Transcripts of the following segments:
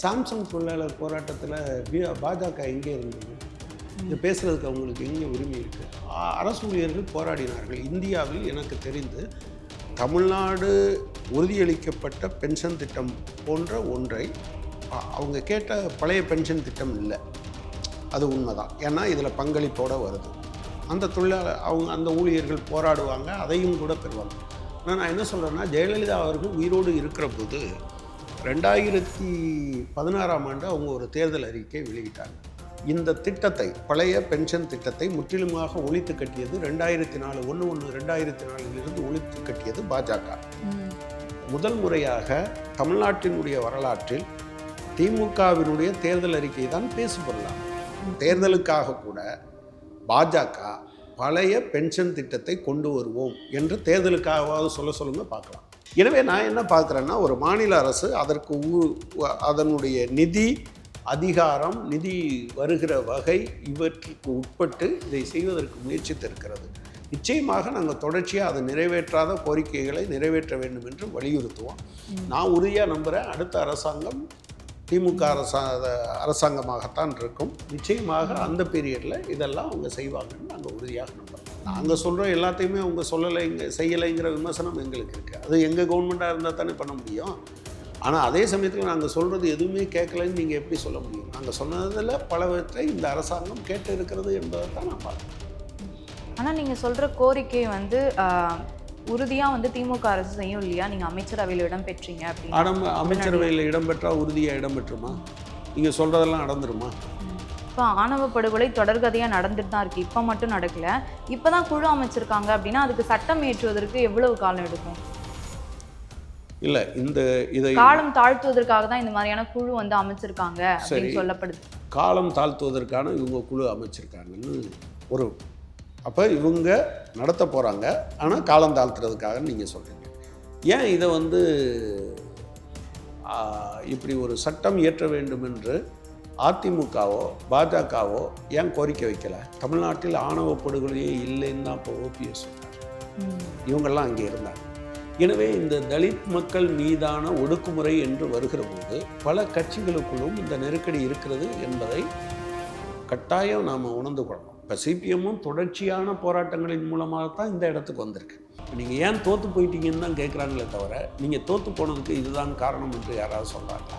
Samsung தொழிலாளர் போராட்டத்தில் பாஜக எங்கே இருந்தது? இது பேசுகிறதுக்கு அவங்களுக்கு எங்கே உரிமை இருக்குது அரசு ஊழியர்கள் போராடினார்கள். இந்தியாவில் எனக்கு தெரிந்து தமிழ்நாடு உறுதியளிக்கப்பட்ட பென்ஷன் திட்டம் போன்ற ஒன்றை அவங்க கேட்ட பழைய பென்ஷன் திட்டம் இல்லை. அது உண்மைதான். ஏன்னா இதில் பங்களிப்போடு வருது. அந்த தொழிலாளர் அவங்க அந்த ஊழியர்கள் போராடுவாங்க அதையும் கூட பெறுவாங்க. ஆனால் நான் என்ன சொல்கிறேன்னா ஜெயலலிதா அவர்கள் உயிரோடு இருக்கிற போது ரெண்டாயிரத்தி பதினாறாம் ஆண்டு அவங்க ஒரு தேர்தல் அறிக்கை வெளியிட்டாங்க. இந்த திட்டத்தை பழைய பென்ஷன் திட்டத்தை முற்றிலுமாக ஒழித்து கட்டியது ரெண்டாயிரத்தி நாலு ஒன்று ஒன்று ரெண்டாயிரத்தி நாலிலிருந்து ஒழித்து கட்டியது பாஜக. முதல் முறையாக தமிழ்நாட்டினுடைய வரலாற்றில் திமுகவினுடைய தேர்தல் அறிக்கை தான் பேசுபொருளாம் தேர்தலுக்காக கூட பாஜக பழைய பென்ஷன் திட்டத்தை கொண்டு வருவோம் என்று தேர்தலுக்காகவாவது சொல்ல சொல்லுங்க பார்க்கலாம். எனவே நான் என்ன பார்க்குறேன்னா ஒரு மாநில அரசு அதற்கு அதனுடைய நிதி அதிகாரம் நிதி வருகிற வகை இவற்றுக்கு உட்பட்டு இதை செய்வதற்கு முயற்சித்திருக்கிறது. நிச்சயமாக நாங்கள் தொடர்ச்சியாக அதை நிறைவேற்றாத கோரிக்கைகளை நிறைவேற்ற வேண்டும் என்று வலியுறுத்துவோம். நான் உறுதியாக நம்புகிறேன் அடுத்த அரசாங்கம் திமுக அரசா அரசாங்கமாகத்தான் இருக்கும். நிச்சயமாக அந்த பீரியடில் இதெல்லாம் அவங்க செய்வாங்கன்னு நாங்கள் உறுதியாக நம்புகிறோம் நாங்கள் சொல்கிற எல்லாத்தையுமே அவங்க சொல்லலைங்க செய்யலைங்கிற விமர்சனம் எங்களுக்கு இருக்குது அது எங்கள் கவர்மெண்ட்டாக இருந்தால் தானே பண்ண முடியும். ஆனால் அதே சமயத்தில் நாங்கள் சொல்கிறது எதுவுமே கேட்கலைன்னு நீங்கள் எப்படி சொல்ல முடியும்? நாங்கள் சொன்னதில் பலவற்றை இந்த அரசாங்கம் கேட்டு இருக்கிறது என்பதை தான் நான் பார்க்குறேன். ஆனா நீங்க சொல்ற கோரிக்கை வந்து ஆஹ், உறுதியா வந்து திமுக அரசு செய்யும் இல்லையா? நீங்க அமைச்சரவையில் இடம் பெற்றீங்க அப்படின்னு. அமைச்சரவையில் இடம்பெற்றால் உறுதியாக இடம்பெற்றுமா நீங்கள் சொல்கிறதெல்லாம் நடந்துருமா? இப்போ ஆணவ படுகொலை தொடர்கதையா நடந்துட்டு தான் இருக்கு. இப்போ மட்டும் நடக்கல. இப்பதான் குழு அமைச்சிருக்காங்க அப்படின்னா அதுக்கு சட்டம் ஏற்றுவதற்கு எவ்வளவு காலம் எடுக்கும்? இல்லை இந்த இதை காலம் தாழ்த்துவதற்காக தான் இந்த மாதிரியான குழு வந்து அமைச்சிருக்காங்க அப்படின்னு. சொல்லப்படுது. காலம் தாழ்த்துவதற்கான இவங்க குழு அமைச்சிருக்காங்கன்னு ஒரு அப்போ இவங்க நடத்த போகிறாங்க ஆனால் காலம் தாழ்த்துறதுக்காக நீங்கள் சொல்கிறீங்க ஏன் இதை வந்து இப்படி ஒரு சட்டம் இயற்ற வேண்டும் என்று அதிமுகவோ பாஜகவோ ஏன் கோரிக்கை வைக்கல? தமிழ்நாட்டில் ஆணவ படுகொலையே இல்லைன்னு தான் இப்போ ஓபிஎஸ் சொன்னார் இவங்கெல்லாம் அங்கே இருந்தாங்க. எனவே இந்த தலித் மக்கள் மீதான ஒடுக்குமுறை என்று வருகிற போது பல கட்சிகளுக்குள்ளும் இந்த நெருக்கடி இருக்கிறது என்பதை கட்டாயம் நாம் உணர்ந்து கொள்ளணும். இப்போ சிபிஎம்மும் தொடர்ச்சியான போராட்டங்களின் மூலமாக தான் இந்த இடத்துக்கு வந்திருக்கு. நீங்கள் ஏன் தோற்று போயிட்டீங்கன்னு தான் கேட்குறாங்களே தவிர நீங்கள் தோற்று போனதுக்கு இதுதான் காரணம் என்று யாராவது சொல்கிறாங்களா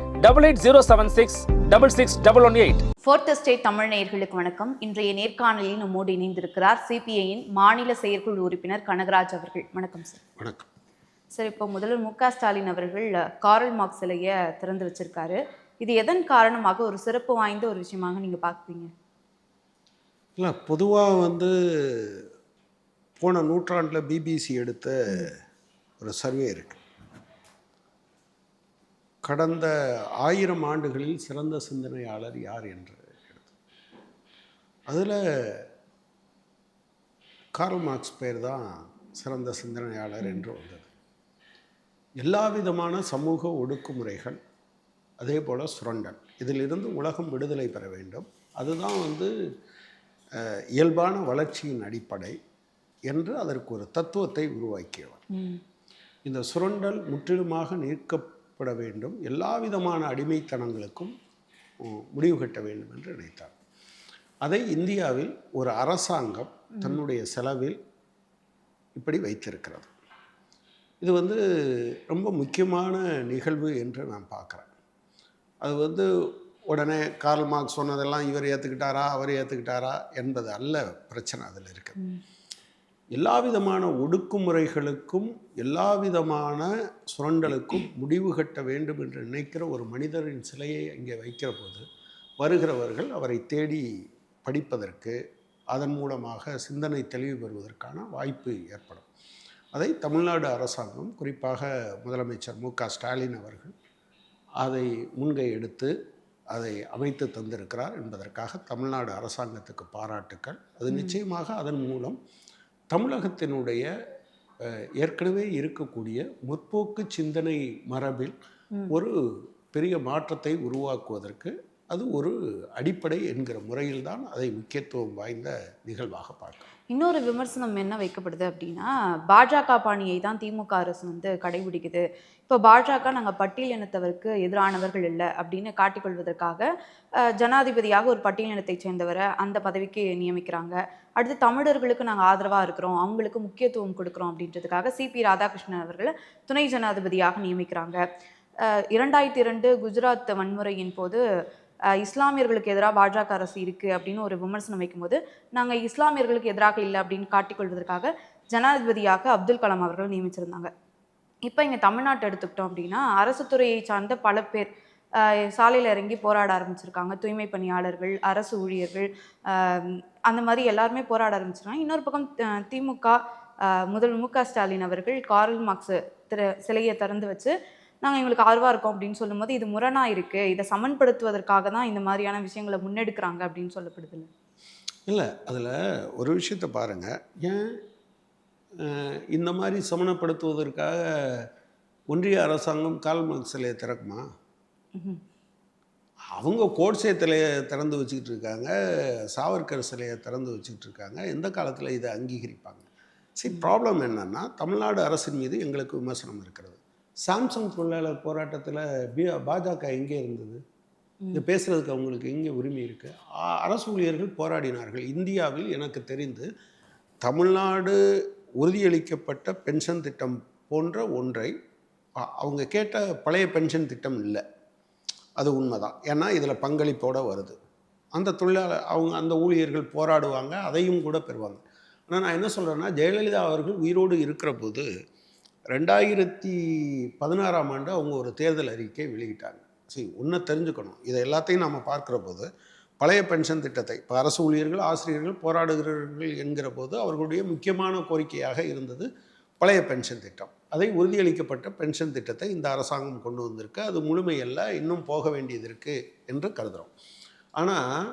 double eight zero seven six double six double one eight fourth state Tamil நேயர்களுக்கு வணக்கம். இன்றைய நேர்காணலில் நம்மோடு இணைந்திருக்கிறார் சிபிஐயின் மாநில செயற்குழு உறுப்பினர் கனகராஜ் அவர்கள். வணக்கம் சார் வணக்கம். சார் இப்போ முதல்வர் மு க ஸ்டாலின் அவர்கள் காரல் மார்க்ஸ் சிலையை திறந்து வச்சிருக்காரு. இது எதன் காரணமாக ஒரு சிறப்பு வாய்ந்த ஒரு விஷயமாக நீங்க பார்க்குறீங்க? இல்லை பொதுவாக வந்து போன நூற்றாண்டில் பிபிசி எடுத்த ஒரு சர்வே இருக்கு. கடந்த ஆயிரம் ஆண்டுகளில் சிறந்த சிந்தனையாளர் யார் என்று அதில் கார்ல் மார்க்ஸ் பேர் தான் சிறந்த சிந்தனையாளர் என்று வந்தது. எல்லா விதமான சமூக ஒடுக்குமுறைகள் அதே போல் சுரண்டல் இதிலிருந்து உலகம் விடுதலை பெற வேண்டும். அதுதான் வந்து இயல்பான வளர்ச்சியின் அடிப்படை என்று அதற்கு ஒரு தத்துவத்தை உருவாக்கியவர். இந்த சுரண்டல் முற்றிலுமாக பட வேண்டும். எல்லா விதமான அடிமைத்தனங்களுக்கும் முடிவு கட்ட வேண்டும் என்று நினைத்தார். அதை இந்தியாவில் ஒரு அரசாங்கம் தன்னுடைய செலவில் இப்படி வைத்திருக்கிறது. இது வந்து ரொம்ப முக்கியமான நிகழ்வு என்று நான் பார்க்குறேன். அது வந்து உடனே கார்ல் மார்க்ஸ் சொன்னதெல்லாம் இவர் ஏற்றுக்கிட்டாரா அவர் ஏற்றுக்கிட்டாரா என்பது அல்ல பிரச்சனை அதில் இருக்குது. எல்லா விதமான ஒடுக்குமுறைகளுக்கும் எல்லா விதமான சுரண்டலுக்கும் முடிவு கட்ட வேண்டும் என்று நினைக்கிற ஒரு மனிதரின் சிலையை அங்கே வைக்கிற போது வருகிறவர்கள் அவரை தேடி படிப்பதற்கு அதன் மூலமாக சிந்தனை தெளிவு பெறுவதற்கான வாய்ப்பு ஏற்படும். அதை தமிழ்நாடு அரசாங்கம் குறிப்பாக முதலமைச்சர் மு க ஸ்டாலின் அவர்கள் அதை முன்கை எடுத்து அதை அமைத்து தந்திருக்கிறார் என்பதற்காக தமிழ்நாடு அரசாங்கத்துக்கு பாராட்டுக்கள். அது நிச்சயமாக அதன் மூலம் தமிழகத்தினுடைய ஏற்கனவே இருக்கக்கூடிய முற்போக்கு சிந்தனை மரபில் ஒரு பெரிய மாற்றத்தை உருவாக்குவதற்கு அது ஒரு அடிப்படை என்கிற முறையில்தான் அதை முக்கியத்துவம் வாய்ந்த நிகழ்வாக பார்க்கிறோம். இன்னொரு விமர்சனம் என்ன வைக்கப்படுது அப்படின்னா பாஜக பாணியை தான் திமுக அரசு வந்து கடைபிடிக்குது. இப்போ பாஜக நாங்கள் பட்டியலினத்தவருக்கு எதிரானவர்கள் இல்லை அப்படின்னு காட்டிக்கொள்வதற்காக ஜனாதிபதியாக ஒரு பட்டியலினத்தை சேர்ந்தவரை அந்த பதவிக்கு நியமிக்கிறாங்க. அடுத்து தமிழர்களுக்கு நாங்கள் ஆதரவாக இருக்கிறோம் அவங்களுக்கு முக்கியத்துவம் கொடுக்குறோம் அப்படின்றதுக்காக சிபி ராதாகிருஷ்ணன் அவர்களை துணை ஜனாதிபதியாக நியமிக்கிறாங்க. இரண்டாயிரத்தி இரண்டு குஜராத் வன்முறையின் போது இஸ்லாமியர்களுக்கு எதிராக பாஜக அரசு இருக்குது அப்படின்னு ஒரு விமர்சனம் வைக்கும்போது நாங்கள் இஸ்லாமியர்களுக்கு எதிராக இல்லை அப்படின்னு காட்டிக்கொள்வதற்காக ஜனாதிபதியாக அப்துல் கலாம் அவர்கள் நியமிச்சிருந்தாங்க. இப்போ இங்கே தமிழ்நாட்டை எடுத்துக்கிட்டோம் அப்படின்னா அரசு துறையை சார்ந்த பல பேர் சாலையில் இறங்கி போராட ஆரம்பிச்சிருக்காங்க. தூய்மை பணியாளர்கள் அரசு ஊழியர்கள் அந்த மாதிரி எல்லாருமே போராட ஆரம்பிச்சிருக்காங்க. இன்னொரு பக்கம் திமுக முதல் மு க ஸ்டாலின் அவர்கள் கார்ல் மார்க்ஸ் திற சிலையை திறந்து வச்சு நாங்கள் எங்களுக்கு ஆர்வம் இருக்கோம் அப்படின்னு சொல்லும்போது இது முரணா இருக்கு. இதை சமன்படுத்துவதற்காக தான் இந்த மாதிரியான விஷயங்களை முன்னெடுக்கிறாங்க அப்படின்னு சொல்லப்படுது இல்லை? இல்லை அதில் ஒரு விஷயத்தை பாருங்கள் ஏன்? இந்த மாதிரி சமணப்படுத்துவதற்காக ஒன்றிய அரசாங்கம் கால்மார்க் சிலையை திறக்குமா? அவங்க கோட்சே சிலையை திறந்து வச்சுக்கிட்டு இருக்காங்க சாவர்கர் சிலையை திறந்து வச்சுக்கிட்டு இருக்காங்க எந்த காலத்தில் இதை அங்கீகரிப்பாங்க? சரி ப்ராப்ளம் என்னன்னா தமிழ்நாடு அரசின் மீது எங்களுக்கு விமர்சனம் இருக்கிறது. சாம்சங் தொழிலாளர் போராட்டத்தில் பி பாஜக எங்கே இருந்தது? இது பேசுறதுக்கு அவங்களுக்கு எங்கே உரிமை இருக்குது அரசு ஊழியர்கள் போராடினார்கள். இந்தியாவில் எனக்கு தெரிந்து தமிழ்நாடு உறுதியளிக்கப்பட்ட பென்ஷன் திட்டம் போன்ற ஒன்றை அவங்க கேட்ட பழைய பென்ஷன் திட்டம் இல்லை. அது உண்மைதான். ஏன்னா இதில் பங்களிப்போட வருது. அந்த தொழிலாளர் அவங்க அந்த ஊழியர்கள் போராடுவாங்க அதையும் கூட பெறுவாங்க. ஆனால் நான் என்ன சொல்கிறேன்னா ஜெயலலிதா அவர்கள் உயிரோடு இருக்கிற போது ரெண்டாயிரத்தி பதினாறாம் ஆண்டு அவங்க ஒரு தேர்தல் அறிக்கை வெளியிட்டாங்க. சரி ஒன்றை தெரிஞ்சுக்கணும். இதை எல்லாத்தையும் நாம் பார்க்குற போது பழைய பென்ஷன் திட்டத்தை இப்போ அரசு ஊழியர்கள் ஆசிரியர்கள் போராடுகிறார்கள் என்கிற போது அவர்களுடைய முக்கியமான கோரிக்கையாக இருந்தது பழைய பென்ஷன் திட்டம். அதை உறுதியளிக்கப்பட்ட பென்ஷன் திட்டத்தை இந்த அரசாங்கம் கொண்டு வந்திருக்கு. அது முழுமையல்ல இன்னும் போக வேண்டியது இருக்குது என்று கருதுகிறோம் ஆனால்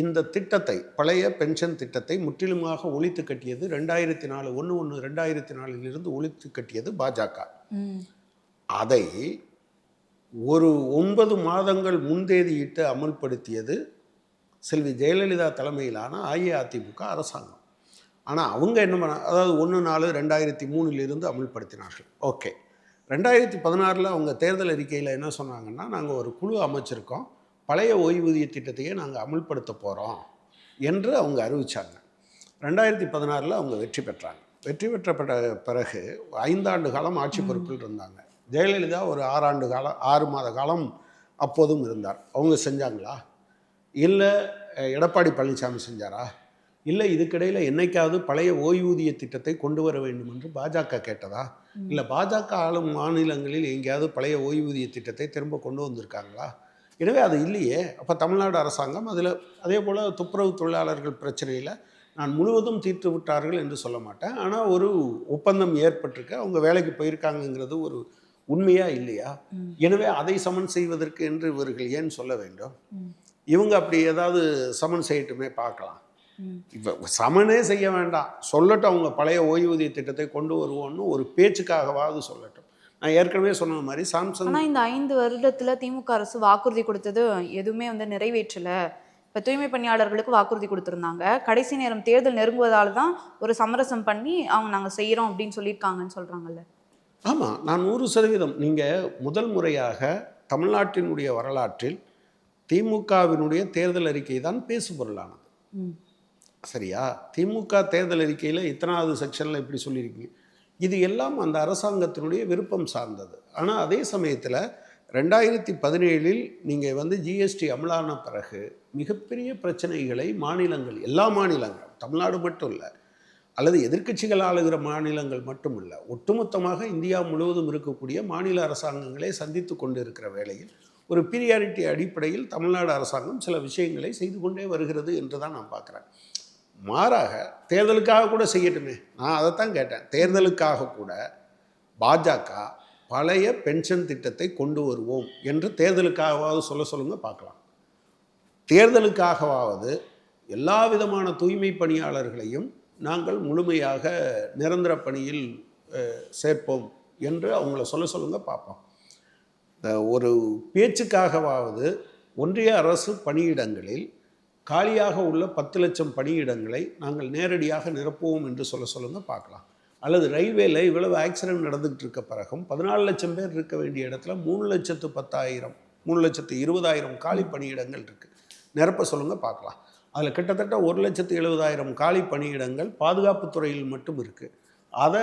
இந்த திட்டத்தை பழைய பென்ஷன் திட்டத்தை முற்றிலுமாக ஒழித்து கட்டியது ரெண்டாயிரத்தி நாலு ஒன்று ஒன்று ரெண்டாயிரத்தி நாலிலிருந்து ஒழித்து கட்டியது பாஜக. அதை ஒரு ஒன்பது மாதங்கள் முன்தேதியிட்டு அமல்படுத்தியது செல்வி ஜெயலலிதா தலைமையிலான அஇஅதிமுக அரசாங்கம். ஆனால் அவங்க என்ன பண்ண அதாவது ஒன்று நாலு ரெண்டாயிரத்தி மூணிலிருந்து அமல்படுத்தினார்கள். ஓகே. ரெண்டாயிரத்தி பதினாறில் அவங்க தேர்தல் அறிக்கையில் என்ன சொன்னாங்கன்னா நாங்கள் ஒரு குழு அமைச்சிருக்கோம். பழைய ஓய்வூதிய திட்டத்தையே நாங்கள் அமல்படுத்த போகிறோம் என்று அவங்க அறிவிச்சாங்க. ரெண்டாயிரத்தி பதினாறில் அவங்க வெற்றி பெற்றாங்க. வெற்றி பெற்றப்பட்ட பிறகு ஐந்தாண்டு காலம் ஆட்சி பொறுப்பில் இருந்தாங்க. ஜெயலலிதா ஒரு ஆறாண்டு காலம் ஆறு மாத காலம் அப்போதும் இருந்தார். அவங்க செஞ்சாங்களா? இல்லை எடப்பாடி பழனிசாமி செஞ்சாரா? இல்லை இதுக்கிடையில் என்னைக்காவது பழைய ஓய்வூதிய திட்டத்தை கொண்டு வர வேண்டும் என்று பாஜக கேட்டதா? இல்லை பாஜக ஆளும் மாநிலங்களில் எங்கேயாவது பழைய ஓய்வூதிய திட்டத்தை திரும்ப கொண்டு வந்திருக்காங்களா? எனவே அது இல்லையே. அப்போ தமிழ்நாடு அரசாங்கம் அதில் அதே போல் துப்புரவு தொழிலாளர்கள் பிரச்சனையில் நான் முழுவதும் தீர்த்து விட்டார்கள் என்று சொல்ல மாட்டேன். ஆனால் ஒரு ஒப்பந்தம் ஏற்பட்டிருக்கு. அவங்க வேலைக்கு போயிருக்காங்கங்கிறது ஒரு உண்மையா இல்லையா? எனவே அதை சமன் செய்வதற்கு என்று இவர்கள் ஏன் சொல்ல வேண்டும்? இவங்க அப்படி ஏதாவது சமன் செய்யட்டுமே பார்க்கலாம். இப்போ சமனே செய்ய வேண்டாம். சொல்லட்டும் அவங்க பழைய ஓய்வூதிய திட்டத்தை கொண்டு வருவோம்னு ஒரு பேச்சுக்காகவாவது சொல்லட்டும். நான் ஏற்கனவே சொன்ன மாதிரி சாம்சங் இந்த ஐந்து வருடத்துல திமுக அரசு வாக்குறுதி கொடுத்தது எதுவுமே வந்து நிறைவேற்றல. இப்ப தூய்மை பணியாளர்களுக்கு வாக்குறுதி கொடுத்திருந்தாங்க. கடைசி நேரம் தேர்தல் நெருங்குவதால தான் ஒரு சமரசம் பண்ணி அவங்க நாங்க செய்யறோம் அப்படின்னு சொல்லியிருக்காங்கன்னு சொல்றாங்கல்ல. ஆமாம் நான் நூறு சதவீதம். நீங்கள் முதல் முறையாக தமிழ்நாட்டினுடைய வரலாற்றில் திமுகவினுடைய தேர்தல் அறிக்கை தான் பேசுபொருளானது. சரியா? திமுக தேர்தல் அறிக்கையில் இத்தனாவது செக்ஷனில் இப்படி சொல்லியிருக்கீங்க. இது எல்லாம் அந்த அரசாங்கத்தினுடைய விருப்பம் சார்ந்தது. ஆனால் அதே சமயத்தில் ரெண்டாயிரத்தி பதினேழில் நீங்கள் வந்து ஜிஎஸ்டி அமலான பிறகு மிகப்பெரிய பிரச்சனைகளை மாநிலங்கள் எல்லா மாநிலங்களும் தமிழ்நாடு மட்டும் இல்லை அல்லது எதிர்க்கட்சிகள் ஆளுகிற மாநிலங்கள் மட்டும் இல்லை ஒட்டுமொத்தமாக இந்தியா முழுவதும் இருக்கக்கூடிய மாநில அரசாங்கங்களை சந்தித்து கொண்டு இருக்கிற வேளையில் ஒரு பீரியாரிட்டி அடிப்படையில் தமிழ்நாடு அரசாங்கம் சில விஷயங்களை செய்து கொண்டே வருகிறது என்று தான் நான் பார்க்குறேன். மாறாக தேர்தலுக்காக கூட செய்யட்டுமே. நான் அதைத்தான் கேட்டேன். தேர்தலுக்காக கூட பாஜக பழைய பென்ஷன் திட்டத்தை கொண்டு வருவோம் என்று தேர்தலுக்காகவாவது சொல்ல சொல்லுங்கள் பார்க்கலாம். தேர்தலுக்காகவாவது எல்லா விதமான தூய்மை பணியாளர்களையும் நாங்கள் முழுமையாக நிரந்தர பணியில் சேர்ப்போம் என்று அவங்கள சொல்ல சொல்லுங்கள் பார்ப்போம். ஒரு பேச்சுக்காகவாவது ஒன்றிய அரசு பணியிடங்களில் காலியாக உள்ள பத்து லட்சம் பணியிடங்களை நாங்கள் நேரடியாக நிரப்புவோம் என்று சொல்ல சொல்லுங்க பார்க்கலாம். அல்லது ரயில்வேல இவ்வளவு ஆக்சிடென்ட் நடந்துகிட்டு இருக்க பிறகும் பதினாலு லட்சம் பேர் இருக்க வேண்டிய இடத்துல மூணு லட்சத்து பத்தாயிரம் மூணு லட்சத்து இருபதாயிரம் காலி பணியிடங்கள் இருக்குது நிரப்ப சொல்லுங்கள் பார்க்கலாம். அதில் கிட்டத்தட்ட ஒரு லட்சத்து எழுபதாயிரம் காலி பணியிடங்கள் பாதுகாப்புத்துறையில் மட்டும் இருக்குது அதை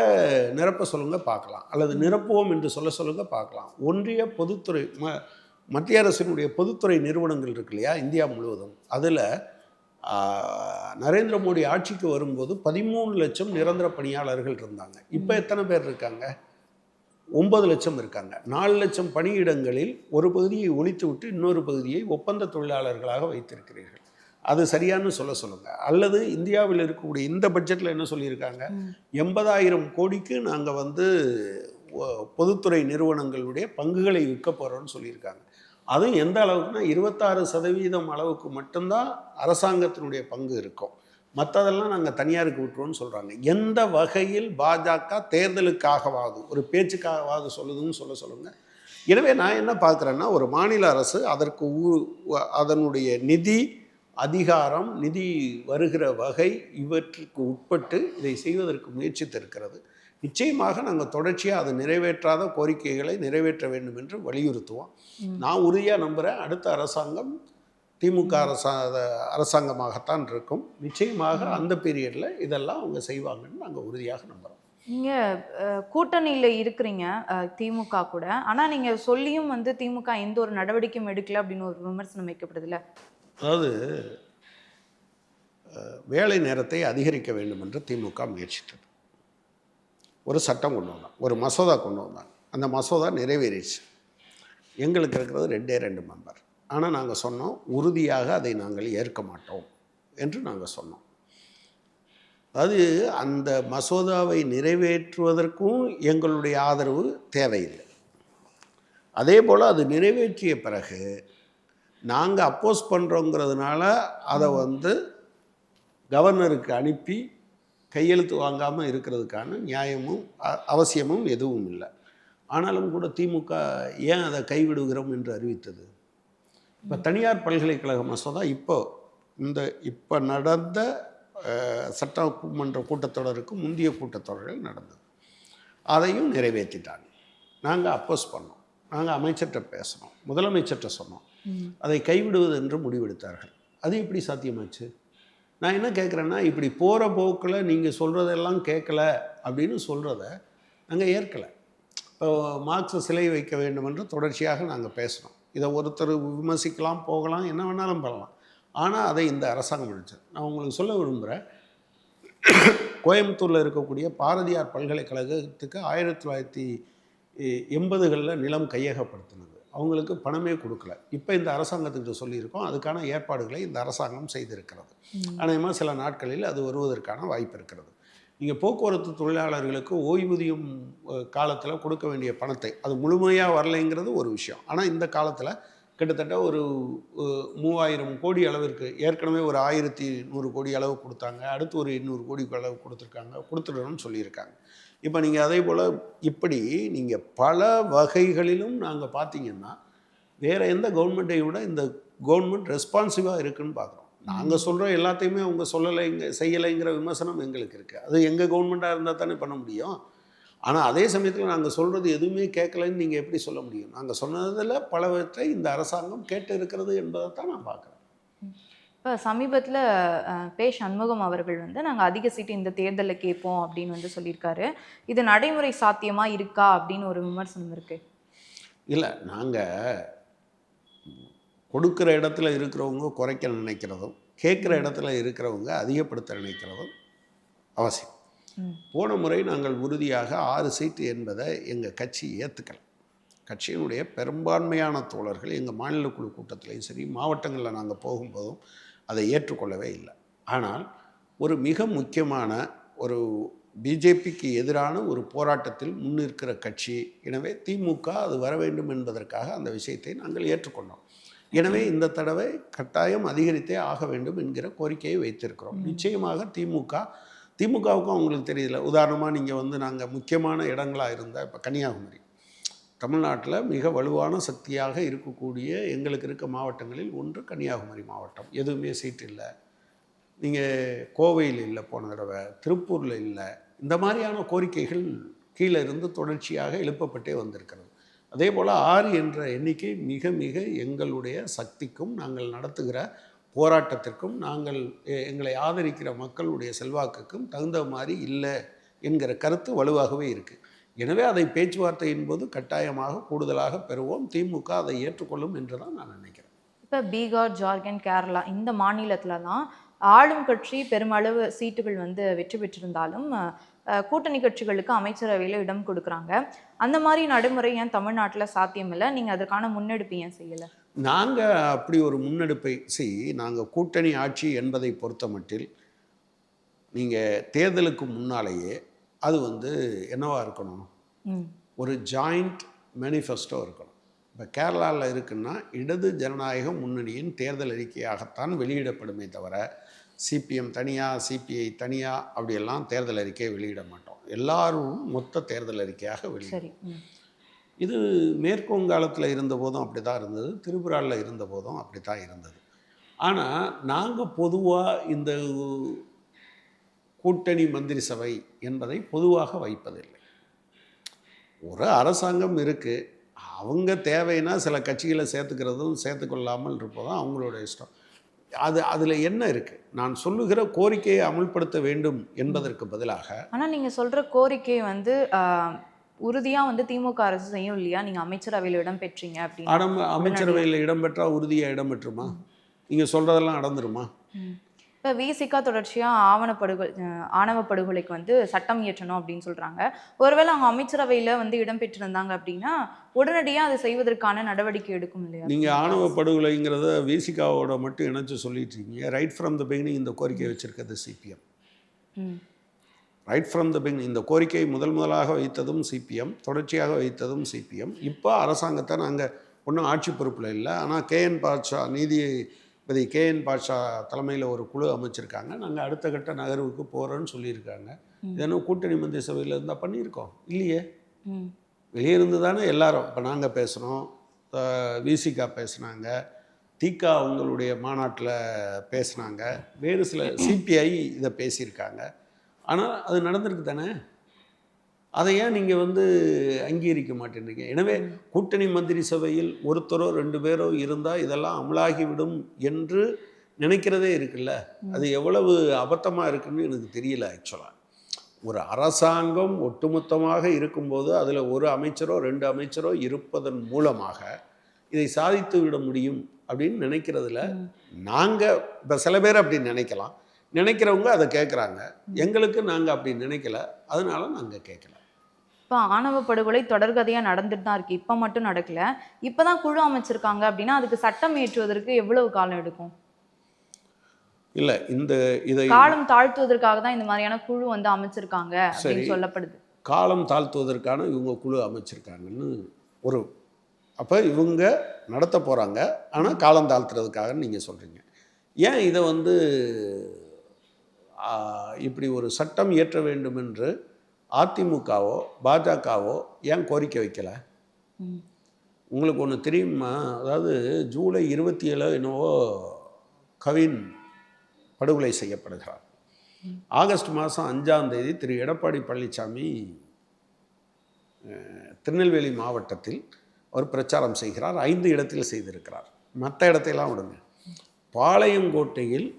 நிரப்ப சொல்லுங்கள் பார்க்கலாம். அல்லது நிரப்புவோம் என்று சொல்ல சொல்லுங்கள் பார்க்கலாம். ஒன்றிய பொதுத்துறை ம மத்திய அரசினுடைய பொதுத்துறை நிறுவனங்கள் இருக்கு இல்லையா? இந்தியா முழுவதும். அதில் நரேந்திர மோடி ஆட்சிக்கு வரும்போது பதிமூணு லட்சம் நிரந்தர பணியாளர்கள் இருந்தாங்க. இப்போ எத்தனை பேர் இருக்காங்க? ஒன்பது லட்சம் இருக்காங்க. நாலு லட்சம் பணியிடங்களில் ஒரு பகுதியை ஒழித்து விட்டு இன்னொரு பகுதியை ஒப்பந்த தொழிலாளர்களாக வைத்திருக்கிறீர்கள். அது சரியான்னு சொல்ல சொல்லுங்க. அல்லது இந்தியாவில் இருக்கக்கூடிய இந்த பட்ஜெட்டில் என்ன சொல்லியிருக்காங்க? எண்பதாயிரம் கோடிக்கு நாங்கள் வந்து பொதுத்துறை நிறுவனங்களுடைய பங்குகளை விற்க போகிறோம்னு சொல்லியிருக்காங்க. அதுவும் எந்த அளவுக்குன்னா இருபத்தாறு சதவீதம் அளவுக்கு மட்டும்தான் அரசாங்கத்தினுடைய பங்கு இருக்கும். மற்றதெல்லாம் நாங்கள் தனியாருக்கு விட்டுருவோம்னு சொல்கிறாங்க எந்த வகையில் பாஜக தேர்தலுக்காகவாது ஒரு பேச்சுக்காகவாது சொல்லுதுன்னு சொல்ல சொல்லுங்கள் எனவே நான் என்ன பார்க்குறேன்னா ஒரு மாநில அரசு அதற்கு ஊ- அதனுடைய நிதி அதிகாரம் நிதி வருகிற வகை இவற்றுக்கு உட்பட்டு இதை செய்வதற்கு முயற்சித்திருக்கிறது. நிச்சயமாக நாங்கள் தொடர்ச்சியாக அதை நிறைவேற்றாத கோரிக்கைகளை நிறைவேற்ற வேண்டும் என்று வலியுறுத்துவோம். நான் உறுதியாக நம்புகிறேன் அடுத்த அரசாங்கம் திமுக அரசா அரசாங்கமாகத்தான் இருக்கும். நிச்சயமாக அந்த பீரியடில் இதெல்லாம் அவங்க செய்வாங்கன்னு நாங்கள் உறுதியாக நம்புகிறோம் நீங்க அஹ், கூட்டணியில இருக்கிறீங்க திமுக கூட. ஆனா நீங்க சொல்லியும் வந்து திமுக எந்த ஒரு நடவடிக்கையும் எடுக்கல அப்படின்னு ஒரு விமர்சனம் வைக்கப்படுதுல்ல? அதாவது வேலை நேரத்தை அதிகரிக்க வேண்டும் என்று திமுக முயற்சித்தது. ஒரு சட்டம் கொண்டு வந்தாங்க ஒரு மசோதா கொண்டு வந்தாங்க அந்த மசோதா நிறைவேறிச்சு எங்களுக்கு இருக்கிறது ரெண்டே ரெண்டு மெம்பர் ஆனால் நாங்கள் சொன்னோம் உறுதியாக அதை நாங்கள் ஏற்க மாட்டோம் என்று நாங்கள் சொன்னோம். அது அந்த மசோதாவை நிறைவேற்றுவதற்கும் எங்களுடைய ஆதரவு தேவையில்லை. அதே போல் அது நிறைவேற்றிய பிறகு நாங்கள் அப்போஸ் பண்ணுறோங்கிறதுனால அதை வந்து கவர்னருக்கு அனுப்பி கையெழுத்து வாங்காமல் இருக்கிறதுக்கான நியாயமும் அவசியமும் எதுவும் இல்லை. ஆனாலும் கூட திமுக ஏன் அதை கைவிடுகிறோம் என்று அறிவித்தது? இப்போ தனியார் பல்கலைக்கழக மசோதா இப்போ இந்த இப்போ நடந்த சட்டமன்ற கூட்டத்தொடருக்கு முந்தைய கூட்டத்தொடரில் நடந்தது. அதையும் நிறைவேற்றிட்டாங்க. நாங்கள் அப்போஸ் பண்ணோம். நாங்கள் அமைச்சர்கிட்ட பேசினோம் முதலமைச்சர்கிட்ட சொன்னோம். அதை கைவிடுவது என்று முடிவெடுத்தார்கள். அது எப்படி சாத்தியமாச்சு? நான் என்ன கேட்குறேன்னா இப்படி போகிற போக்கில் நீங்கள் சொல்கிறதெல்லாம் கேட்கல அப்படின்னு சொல்கிறத நாங்கள் ஏற்கலை. இப்போ மார்க்ஸை சிலை வைக்க வேண்டும் என்று தொடர்ச்சியாக நாங்கள் பேசுகிறோம் இதை ஒருத்தர் விமர்சிக்கலாம் போகலாம் என்ன வேணாலும் பண்ணலாம். ஆனால் அதை இந்த அரசாங்கம் முடிச்சது நான் உங்களுக்கு சொல்ல விரும்புகிறேன் கோயம்புத்தூரில் இருக்கக்கூடிய பாரதியார் பல்கலைக்கழகத்துக்கு ஆயிரத்தி தொள்ளாயிரத்தி எண்பதுகளில் நிலம் கையகப்படுத்தினது. அவங்களுக்கு பணமே கொடுக்கல. இப்போ இந்த அரசாங்கத்துக்கிட்ட சொல்லியிருக்கோம். அதுக்கான ஏற்பாடுகளை இந்த அரசாங்கம் செய்திருக்கிறது. அநேகமாக சில நாட்களில் அது வருவதற்கான வாய்ப்பு இருக்கிறது. நீங்கள் போக்குவரத்து தொழிலாளர்களுக்கு ஓய்வூதியம் காலத்தில் கொடுக்க வேண்டிய பணத்தை அது முழுமையாக வரலைங்கிறது ஒரு விஷயம். ஆனால் இந்த காலத்தில் கிட்டத்தட்ட ஒரு மூவாயிரம் கோடி அளவிற்கு ஏற்கனவே ஒரு ஆயிரத்தி நூறு கோடி அளவு கொடுத்தாங்க. அடுத்து ஒரு எண்ணூறு கோடி அளவு கொடுத்துருக்காங்க. கொடுத்துடணும்னு சொல்லியிருக்காங்க. இப்போ நீங்கள் அதே போல் இப்படி நீங்கள் பல வகைகளிலும் நாங்கள் பார்த்தீங்கன்னா வேறு எந்த கவர்மெண்ட்டை விட இந்த கவர்மெண்ட் ரெஸ்பான்சிவாக இருக்குன்னு பார்க்குறோம் நாங்கள் சொல்கிற எல்லாத்தையுமே அவங்க சொல்லலைங்க செய்யலைங்கிற விமர்சனம் எங்களுக்கு இருக்குது அது எங்கள் கவர்மெண்ட்டாக இருந்தால் தானே பண்ண முடியும். ஆனால் அதே சமயத்தில் நாங்கள் சொல்கிறது எதுவுமே கேட்கலைன்னு நீங்கள் எப்படி சொல்ல முடியும்? நாங்கள் சொன்னதில் பலவற்றை இந்த அரசாங்கம் கேட்டு இருக்கிறது என்பதை தான் நான் பார்க்குறேன் இப்போ சமீபத்தில் பே சண்முகம் அவர்கள் வந்து நாங்கள் அதிக சீட்டு இந்த தேர்தலில் கேட்போம் அப்படின்னு வந்து சொல்லியிருக்காரு. இது நடைமுறை சாத்தியமா இருக்கா? அப்படின்னு ஒரு விமர்சனம் இருக்கு. இல்லை நாங்கள் கொடுக்குற இடத்துல இருக்கிறவங்க குறைக்க நினைக்கிறதும் கேட்குற இடத்துல இருக்கிறவங்க அதிகப்படுத்த நினைக்கிறதும் அவசியம். போன முறை நாங்கள் உறுதியாக ஆறு சீட்டு என்பதை எங்கள் கட்சி ஏற்றுக்கல கட்சியினுடைய பெரும்பான்மையான தோழர்கள் எங்கள் மாநில குழு கூட்டத்திலையும் சரி மாவட்டங்களில் நாங்கள் போகும்போதும் அதை ஏற்றுக்கொள்ளவே இல்லை. ஆனால் ஒரு மிக முக்கியமான ஒரு பிஜேபிக்கு எதிரான ஒரு போராட்டத்தில் முன்னிற்கிற கட்சி எனவே திமுக அது வர வேண்டும் என்பதற்காக அந்த விஷயத்தை நாங்கள் ஏற்றுக்கொண்டோம். எனவே இந்த தடவை கட்டாயம் அதிகரித்தே ஆக வேண்டும் என்கிற கோரிக்கையை வைத்திருக்கிறோம். நிச்சயமாக திமுக திமுகவுக்கும் அவங்களுக்கு தெரியல. உதாரணமாக நீங்கள் வந்து நாங்கள் முக்கியமான இடங்களாக இருந்தால் இப்போ கன்னியாகுமரி. தமிழ்நாட்டில் மிக வலுவான சக்தியாக இருக்கக்கூடிய எங்களுக்கு இருக்க மாவட்டங்களில் ஒன்று கன்னியாகுமரி மாவட்டம். எதுவுமே சீட் இல்லை. நீங்கள் கோவையில் இல்லை போன தடவை திருப்பூரில் இல்லை. இந்த மாதிரியான கோரிக்கைகள் கீழே இருந்து தொடர்ச்சியாக எழுப்பப்பட்டே வந்திருக்கிறது. அதே போல் ஆறு என்ற எண்ணிக்கை மிக மிக எங்களுடைய சக்திக்கும் நாங்கள் நடத்துகிற போராட்டத்திற்கும் நாங்கள் எங்களை ஆதரிக்கிற மக்களுடைய செல்வாக்குக்கும் தகுந்த மாதிரி இல்லை என்கிற கருத்து வலுவாகவே இருக்குது எனவே அதை பேச்சுவார்த்தையின் போது கட்டாயமாக கூடுதலாக பெறுவோம். திமுக அதை ஏற்றுக்கொள்ளும் என்று தான் நான் நினைக்கிறேன். இப்போ பீகார் ஜார்க்கண்ட் கேரளா இந்த மாநிலத்துல தான் ஆளும் கட்சி பெருமளவு சீட்டுகள் வந்து வெற்றி பெற்றிருந்தாலும் கூட்டணி கட்சிகளுக்கு அமைச்சரவையில் இடம் கொடுக்குறாங்க. அந்த மாதிரி நடைமுறை ஏன் தமிழ்நாட்டில் சாத்தியம் இல்லை? நீங்கள் அதற்கான முன்னெடுப்பு ஏன் செய்யலை? நாங்கள் அப்படி ஒரு முன்னெடுப்பை செய் நாங்கள் கூட்டணி ஆட்சி என்பதை பொறுத்த மட்டில் நீங்கள் தேர்தலுக்கு முன்னாலேயே அது வந்து என்னவா இருக்கணும்? ஒரு ஜாயிண்ட் மேனிஃபெஸ்டோ இருக்கணும். இப்போ கேரளாவில் இருக்குன்னா இடது ஜனநாயக முன்னணியின் தேர்தல் அறிக்கையாகத்தான் வெளியிடப்படுமே தவிர சிபிஎம் தனியாக சிபிஐ தனியாக அப்படியெல்லாம் தேர்தல் அறிக்கையை வெளியிட மாட்டோம். எல்லாரும் மொத்த தேர்தல் அறிக்கையாக வெளியிட சரி ம். இது மேற்கு வங்காளத்தில் இருந்தபோதும் அப்படி தான் இருந்தது திரிபுராவில் இருந்தபோதும் அப்படி தான் இருந்தது. ஆனால் நாங்கள் பொதுவாக இந்த கூட்டணி மந்திரி சபை என்பதை பொதுவாக வைப்பதில்லை. ஒரு அரசாங்கம் இருக்குது அவங்க தேவைன்னா சில கட்சிகளை சேர்த்துக்கிறதும் சேர்த்துக்கொள்ளாமல் இருப்பதும் அவங்களோட இஷ்டம். அது அதில் என்ன இருக்குது நான் சொல்லுகிற கோரிக்கையை அமுல்படுத்த வேண்டும் என்பதற்கு பதிலாக ஆனா நீங்க சொல்ற கோரிக்கை வந்து ஆஹ், உறுதியா வந்து திமுக அரசு செய்யும் இல்லையா? நீங்க அமைச்சரவையில் இடம் பெற்றீங்க அப்படின்னு. அமைச்சரவையில் இடம்பெற்றால் உறுதியாக இடம்பெற்றுமா நீங்கள் சொல்கிறதெல்லாம் நடந்துருமா? இப்போ விசிகா தொடர்ச்சியா ஆவணப்படுகொலை ஆணவ படுகொலைக்கு வந்து சட்டம் இயற்றணும் அப்படின்னு சொல்றாங்க. ஒருவேளை அவங்க அமைச்சரவையில வந்து இடம் பெற்றிருந்தாங்க அப்படின்னா உடனடியா அதை செய்வதற்கான நடவடிக்கை எடுக்கும் இல்லையா? நீங்கள் ஆணவ படுகொலைங்கிறத விசிகாவோட மட்டும் இணைச்சு சொல்லிட்டு இருக்கீங்க ரைட் ஃப்ரம் த பிகினிங் இந்த கோரிக்கை வச்சிருக்கிறது CPM right from the beginning இந்த கோரிக்கையை முதல் முதலாக வைத்ததும் சிபிஎம் தொடர்ச்சியாக வைத்ததும் சிபிஎம் இப்போ அரசாங்கத்தை நாங்கள் ஒன்றும் ஆட்சி பொறுப்பில் இல்லை. ஆனால் கேஎன் பாட்ஷா நீதிபதி கேஎன் பாட்ஷா தலைமையில் ஒரு குழு அமைச்சிருக்காங்க. நாங்கள் அடுத்த கட்ட நகர்வுக்கு போகிறோன்னு சொல்லியிருக்காங்க. இதெல்லாம் கூட்டணி மந்திரி சபையில் இருந்தால் பண்ணியிருக்கோம். இல்லையே? வெளியே இருந்து தானே எல்லாரும். இப்போ நாங்கள் பேசுகிறோம் விசிகா பேசுனாங்க. தீகா அவங்களுடைய மாநாட்டில் பேசுனாங்க. வேறு சில சிபிஐ இதை பேசியிருக்காங்க. ஆனால் அது நடந்திருக்கு தானே? அதை ஏன் நீங்கள் வந்து அங்கீகரிக்க மாட்டேன்றீங்க? எனவே கூட்டணி மந்திரி சபையில் ஒருத்தரோ ரெண்டு பேரோ இருந்தால் இதெல்லாம் அமலாகிவிடும் என்று நினைக்கிறதே இருக்குல்ல? அது எவ்வளவு அபத்தமாக இருக்குன்னு எனக்கு தெரியல ஆக்சுவலாக ஒரு அரசாங்கம் ஒட்டுமொத்தமாக இருக்கும்போது அதில் ஒரு அமைச்சரோ ரெண்டு அமைச்சரோ இருப்பதன் மூலமாக இதை சாதித்து விட முடியும் அப்படின்னு நினைக்கிறதுல நாங்கள் இப்போ சில பேர் அப்படி நினைக்கலாம். நினைக்கிறவங்க அதை கேட்குறாங்க எங்களுக்கு நாங்கள் அப்படி நினைக்கல. அதனால நாங்கள் கேட்கல இப்போ ஆணவ படுகொலை தொடர்கதையா நடந்துட்டு தான் இருக்கு. இப்போ மட்டும் நடக்கல. இப்பதான் குழு அமைச்சிருக்காங்க அப்படின்னா அதுக்கு சட்டம் ஏற்றுவதற்கு எவ்வளவு காலம் எடுக்கும்? இல்லை இந்த இதை காலம் தாழ்த்துவதற்காக தான் இந்த மாதிரியான குழு வந்து அமைச்சிருக்காங்க அப்படின்னு. சொல்லப்படுது. காலம் தாழ்த்துவதற்கான இவங்க குழு அமைச்சிருக்காங்கன்னு ஒரு அப்போ இவங்க நடத்த போகிறாங்க ஆனால் காலம் தாழ்த்துறதுக்காகன்னு நீங்கள் சொல்கிறீங்க ஏன் இதை வந்து இப்படி ஒரு சட்டம் இயற்ற வேண்டும் என்று அதிமுகவோ பாஜகவோ ஏன் கோரிக்கை வைக்கல. உங்களுக்கு ஒன்று தெரியுமா? அதாவது ஜூலை இருபத்தி ஏழு என்னவோ கவின் படுகொலை செய்யப்படுகிறார். ஆகஸ்ட் மாதம் அஞ்சாம் தேதி திரு. எடப்பாடி பழனிசாமி திருநெல்வேலி மாவட்டத்தில் அவர் பிரச்சாரம் செய்கிறார். ஐந்து இடத்தில் செய்திருக்கிறார். மற்ற இடத்தையெல்லாம் விடுங்க. பாளையங்கோட்டையில்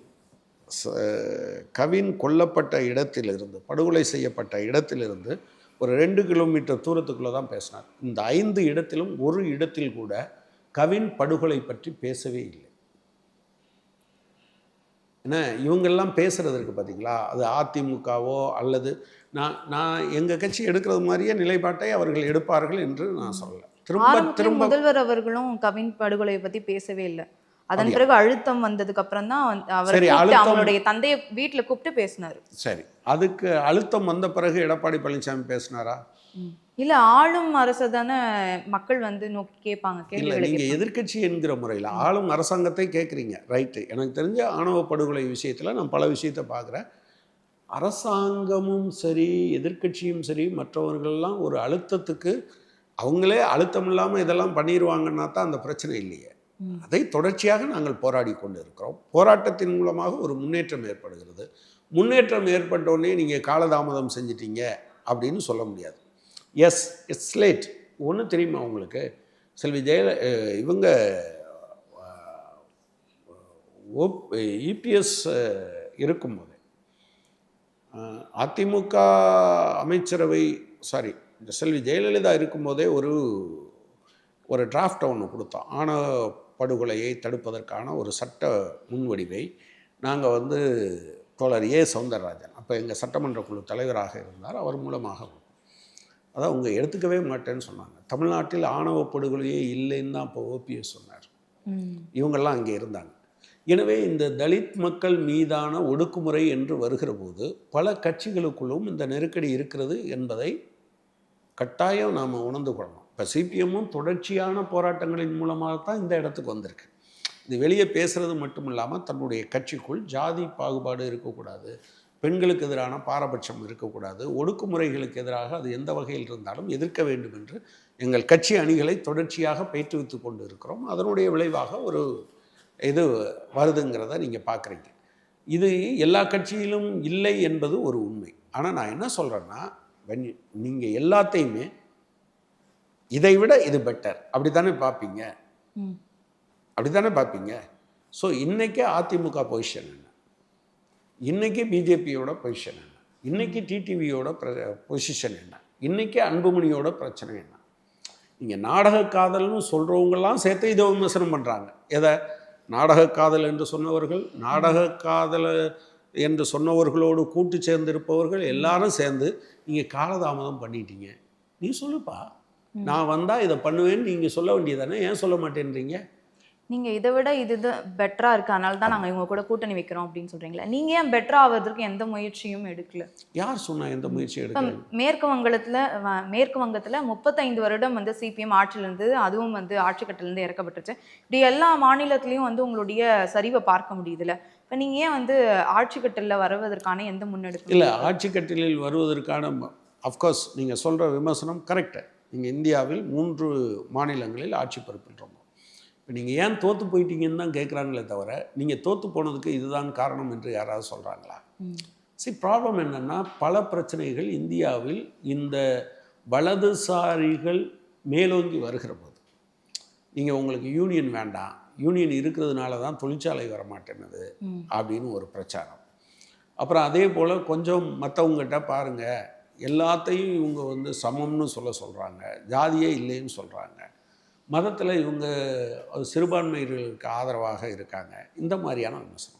கவின் கொல்லப்பட்ட இடத்திலிருந்து படுகொலை செய்யப்பட்ட இடத்திலிருந்து ஒரு ரெண்டு கிலோமீட்டர் தூரத்துக்குள்ளே தான் பேசினார். இந்த ஐந்து இடத்திலும் ஒரு இடத்தில் கூட கவின் படுகொலை பற்றி பேசவே இல்லை. என்ன இவங்கெல்லாம் பேசுறதற்கு பார்த்தீங்களா அது அதிமுகவோ அல்லது நான் நான் எங்கள் கட்சி எடுக்கிறது மாதிரியே நிலைப்பாட்டை அவர்கள் எடுப்பார்கள் என்று நான் சொல்லலை. திரும்ப திரும்ப முதல்வர் அவர்களும் கவின் படுகொலையை பத்தி பேசவே இல்லை. அதன் பிறகு அழுத்தம் வந்ததுக்கு அப்புறம் தான் அவரை அவங்களுடைய தந்தையை வீட்டுல கூப்பிட்டு பேசினாரு. சரி அதுக்கு அழுத்தம் வந்த பிறகு எடப்பாடி பழனிசாமி பேசினாரா? இல்ல ஆளும் அரசை தானே மக்கள் வந்து நோக்கி கேட்பாங்க இல்லை கேட்பாங்க. எதிர்க்கட்சி என்கிற முறையில் ஆளும் அரசாங்கத்தை கேட்குறீங்க ரைட்டு எனக்கு தெரிஞ்ச ஆணவ படுகொலை விஷயத்தில் நான் பல விஷயத்தை பார்க்குறேன். அரசாங்கமும் சரி எதிர்க்கட்சியும் சரி மற்றவர்கள்லாம் ஒரு அழுத்தத்துக்கு அவங்களே அழுத்தம் இல்லாமல் இதெல்லாம் பண்ணிடுவாங்கன்னா தான் அந்த பிரச்சனை இல்லையே. அதை தொடர்ச்சியாக நாங்கள் போராடி கொண்டு இருக்கிறோம் போராட்டத்தின் மூலமாக ஒரு முன்னேற்றம் ஏற்படுகிறது. முன்னேற்றம் ஏற்பட்டோடனே நீங்கள் காலதாமதம் செஞ்சிட்டீங்க அப்படின்னு சொல்ல முடியாது. எஸ் இட்ஸ் லேட் ஒன்று தெரியுமா உங்களுக்கு? செல்வி ஜெயல இவங்க இவங்க இபிஎஸ் இருக்கும்போது அதிமுக அமைச்சரவை சாரி இந்த செல்வி ஜெயலலிதா இருக்கும்போதே ஒரு ஒரு டிராஃப்ட் ஒன்று கொடுத்தோம் ஆனால் படுகொலையை தடுப்பதற்கான ஒரு சட்ட முன்வடிவை நாங்கள் வந்து தோழர் ஏ. சவுந்தரராஜன் அப்போ எங்கள் சட்டமன்ற குழு தலைவராக இருந்தார் அவர் மூலமாக அதான் அவங்க எடுத்துக்கவே மாட்டேன்னு சொன்னாங்க. தமிழ்நாட்டில் ஆணவ படுகொலையே இல்லைன்னு தான் இப்போ ஓபிஎஸ் சொன்னார். இவங்கெல்லாம் அங்கே இருந்தாங்க. எனவே இந்த தலித் மக்கள் மீதான ஒடுக்குமுறை என்று வருகிற போது பல கட்சிகளுக்குள்ளும் இந்த நெருக்கடி இருக்கிறது என்பதை கட்டாயம் நாம் உணர்ந்து கொள்ளணும். இப்போ சிபிஎம்மும் தொடர்ச்சியான போராட்டங்களின் மூலமாக தான் இந்த இடத்துக்கு வந்திருக்கு. இது வெளியே பேசுகிறது மட்டும் இல்லாமல் தன்னுடைய கட்சிக்குள் ஜாதி பாகுபாடு இருக்கக்கூடாது பெண்களுக்கு எதிரான பாரபட்சம் இருக்கக்கூடாது ஒடுக்குமுறைகளுக்கு எதிராக அது எந்த வகையில் இருந்தாலும் எதிர்க்க வேண்டும் என்று எங்கள் கட்சி அணிகளை தொடர்ச்சியாக பயிற்றுவித்து கொண்டு இருக்கிறோம் அதனுடைய விளைவாக ஒரு இது வருதுங்கிறத நீங்கள் பார்க்குறீங்க இது எல்லா கட்சியிலும் இல்லை என்பது ஒரு உண்மை. ஆனால் நான் என்ன சொல்கிறேன்னா நீங்கள் எல்லாத்தையுமே இதை விட இது பெட்டர் அப்படி தானே பார்ப்பீங்க. அப்படி தானே பார்ப்பீங்க? ஸோ இன்றைக்கி அதிமுக பொசிஷன் என்ன? இன்றைக்கி பிஜேபியோட பொசிஷன் என்ன? இன்றைக்கி டிடிவியோட பொசிஷன் என்ன? இன்றைக்கி அன்புமணியோட பிரச்சனை என்ன? நீங்கள் நாடக காதல்னு சொல்கிறவங்கெல்லாம் சேர்த்து இதை விமர்சனம் பண்ணுறாங்க எதை? நாடக காதல் என்று சொன்னவர்கள் நாடக காதல் என்று சொன்னவர்களோடு கூட்டு சேர்ந்திருப்பவர்கள் எல்லாரும் சேர்ந்து நீங்கள் காலதாமதம் பண்ணிட்டீங்க. நீ சொல்லுப்பா. நான் வந்தால் இதை பண்ணுவேன்னு நீங்கள் சொல்ல வேண்டியதானே ஏன் சொல்ல மாட்டேன்றீங்க? நீங்க இதை விட இதுதான் பெட்டரா இருக்கு. அதனால தான் நாங்க இவங்க கூட கூட்டணி வைக்கிறோம் அப்படின்னு சொல்றீங்களா. நீங்க ஏன் பெட்டரா ஆவதற்கு எந்த முயற்சியும் எடுக்கல? யார் சொன்னா எந்த முயற்சி எடுக்கல? மேற்கு வங்கத்துல மேற்கு வங்கத்துல முப்பத்தைந்து வருடம் வந்து சிபிஎம் ஆட்சியில இருந்து அதுவும் வந்து ஆட்சி கட்டில இருந்து இறக்கப்பட்டுச்சு இப்படி எல்லா மாநிலத்திலயும் வந்து உங்களுடைய சரிவை பார்க்க முடியுதுல. இப்ப நீங்க ஏன் வந்து ஆட்சி கட்டில வருவதற்கான எந்த முன்னெடுப்பு? இல்லை ஆட்சி கட்டிலில் வருவதற்கான அஃப்கோர்ஸ் நீங்கள் சொல்கிற விமர்சனம் கரெக்டு நீங்கள் இந்தியாவில் மூன்று மாநிலங்களில் ஆட்சி பொறுப்பில் இப்போ நீங்கள் ஏன் தோற்று போயிட்டீங்கன்னு தான் கேட்குறாங்களே தவிர நீங்கள் தோற்று போனதுக்கு இதுதான் காரணம் என்று யாராவது சொல்கிறாங்களா. சரி ப்ராப்ளம் என்னென்னா பல பிரச்சனைகள் இந்தியாவில் இந்த வலதுசாரிகள் மேலோங்கி வருகிற போது. நீங்கள் உங்களுக்கு யூனியன் வேண்டாம். யூனியன் இருக்கிறதுனால தான் தொழிற்சாலை வர மாட்டேன்னுது. அப்படின்னு ஒரு பிரச்சாரம். அப்புறம் அதே போல் கொஞ்சம் மற்றவங்ககிட்ட பாருங்கள் எல்லாத்தையும் இவங்க வந்து சமம்னு சொல்ல சொல்கிறாங்க ஜாதியே இல்லைன்னு சொல்கிறாங்க மதத்தில் இவங்க சிறுபான்மையினர்களுக்கு ஆதரவாக இருக்காங்க. இந்த மாதிரியான விமர்சனம்.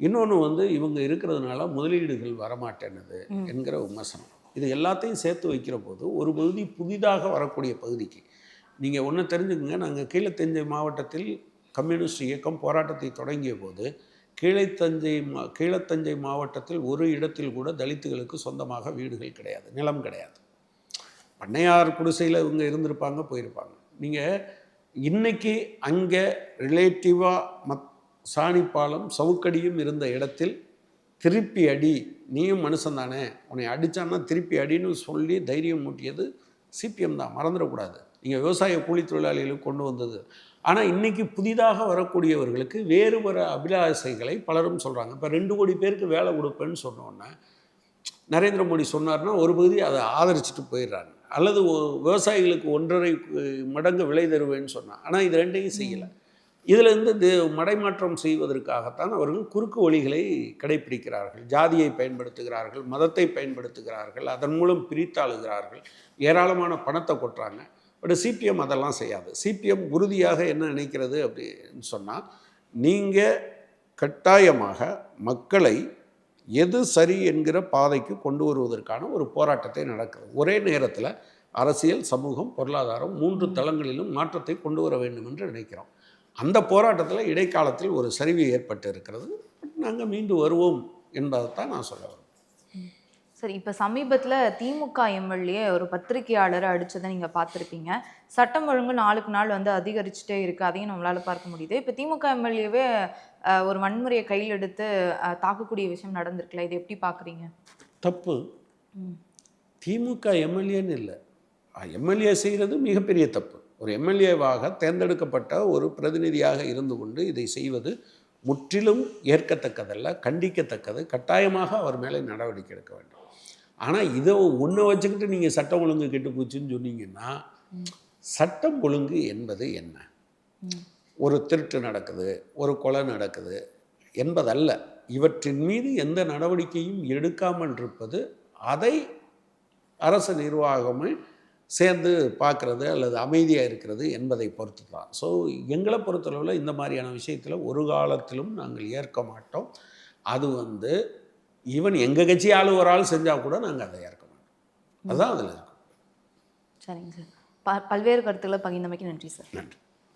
இன்னொன்று வந்து இவங்க இருக்கிறதுனால முதலீடுகள் வரமாட்டேன்னுது ம். என்கிற விமர்சனம். இது எல்லாத்தையும் சேர்த்து வைக்கிற போது ஒரு பகுதி புதிதாக வரக்கூடிய பகுதிக்கு. நீங்கள் ஒன்று தெரிஞ்சுக்கங்க. நாங்கள் கீழத்தஞ்சை மாவட்டத்தில் கம்யூனிஸ்ட் இயக்கம் போராட்டத்தை தொடங்கிய போது கீழைத்தஞ்சை மா கீழத்தஞ்சை மாவட்டத்தில் ஒரு இடத்தில் கூட தலித்துகளுக்கு சொந்தமாக வீடுகள் கிடையாது நிலம் கிடையாது. பண்ணையார் குடிசையில் இவங்க இருந்திருப்பாங்க போயிருப்பாங்க. நீங்கள் இன்னைக்கு அங்கே ரிலேட்டிவாக மத் சாணிப்பாலம் சவுக்கடியும் இருந்த இடத்தில் திருப்பி அடி நீயும் மனுஷன் தானே உன்னை அடித்தான்னா திருப்பி அடின்னு சொல்லி தைரியம் மூட்டியது சிபிஎம் தான் மறந்துடக்கூடாது. நீங்கள் விவசாய கூலி தொழிலாளிகளுக்கு கொண்டு வந்தது ஆனால் இன்றைக்கி புதிதாக வரக்கூடியவர்களுக்கு வேறு வர அபிலாசைகளை பலரும் சொல்கிறாங்க இப்போ ரெண்டு கோடி பேருக்கு வேலை கொடுப்பேன்னு சொன்னோன்னே நரேந்திர மோடி சொன்னார்னா ஒரு பகுதி அதை ஆதரிச்சுட்டு போயிடுறாங்க. அல்லது விவசாயிகளுக்கு ஒன்றரை மடங்கு விலை தருவேன்னு சொன்னான் ஆனால் இது ரெண்டையும் செய்யலை. இதிலிருந்து இது மடைமாற்றம் செய்வதற்காகத்தான் அவர்கள் குறுக்கு வழிகளை கடைபிடிக்கிறார்கள் ஜாதியை பயன்படுத்துகிறார்கள் மதத்தை பயன்படுத்துகிறார்கள் அதன் மூலம் பிரித்தாளுகிறார்கள் ஏராளமான பணத்தை கொட்டுறாங்க. பட் சிபிஎம் அதெல்லாம் செய்யாது. சிபிஎம் உறுதியாக என்ன நினைக்கிறது அப்படின்னு சொன்னால் நீங்கள் கட்டாயமாக மக்களை எது சரி என்கிற பாதைக்கு கொண்டு வருவதற்கான ஒரு போராட்டத்தை நடக்கிறது. ஒரே நேரத்தில் அரசியல் சமூகம் பொருளாதாரம் மூன்று தளங்களிலும் மாற்றத்தை கொண்டு வர வேண்டும் என்று நினைக்கிறோம். அந்த போராட்டத்தில் இடைக்காலத்தில் ஒரு சரிவு ஏற்பட்டு இருக்கிறது நாங்கள் மீண்டு வருவோம் என்பதைத்தான் நான் சொல்ல வரேன். சரி இப்போ சமீபத்தில் திமுக எம்எல்ஏ ஒரு பத்திரிகையாளரை அடிச்சதை நீங்கள் பார்த்துருப்பீங்க. சட்டம் ஒழுங்கு நாளுக்கு நாள் வந்து அதிகரிச்சுட்டே இருக்குது அதையும் நம்மளால் பார்க்க முடியுது. இப்போ திமுக எம்எல்ஏவே ஒரு வன்முறையை கையில் எடுத்து தாக்கக்கூடிய விஷயம் நடந்திருக்குல்ல. இது எப்படி பார்க்குறீங்க? தப்பு. திமுக எம்எல்ஏன்னு இல்லை. எம்எல்ஏ செய்கிறது மிகப்பெரிய தப்பு. ஒரு எம்எல்ஏவாக தேர்ந்தெடுக்கப்பட்ட ஒரு பிரதிநிதியாக இருந்து கொண்டு இதை செய்வது முற்றிலும் ஏற்கத்தக்கதல்ல கண்டிக்கத்தக்கது. கட்டாயமாக அவர் மேலே நடவடிக்கை எடுக்க வேண்டும். ஆனால் இதை ஒன்றை வச்சுக்கிட்டு நீங்கள் சட்டம் ஒழுங்கு கெட்டு போச்சுன்னு சொன்னீங்கன்னா சட்டம் ஒழுங்கு என்பது என்ன? ஒரு திருட்டு நடக்குது ஒரு கொலை நடக்குது என்பதல்ல. இவற்றின் மீது எந்த நடவடிக்கையும் எடுக்காமல் இருப்பது அதை அரசு நிர்வாகமே சேர்ந்து பார்க்குறது அல்லது அமைதியாக இருக்கிறது என்பதை பொறுத்து தான் ஸோ எங்களை பொறுத்தளவில் இந்த மாதிரியான விஷயத்தில் ஒரு காலத்திலும் நாங்கள் ஏற்க மாட்டோம். அது வந்து ஈவன் எங்கள் கட்சி ஆளு ஒரு ஆள் செஞ்சால் கூட நாங்கள் அதை ஏற்க மாட்டோம். அதுதான் அதில் இருக்கும் சரிங்க சார். ப பல்வேறு கருத்துக்களை பகிர்ந்தமைக்கு நன்றி சார். நன்றி.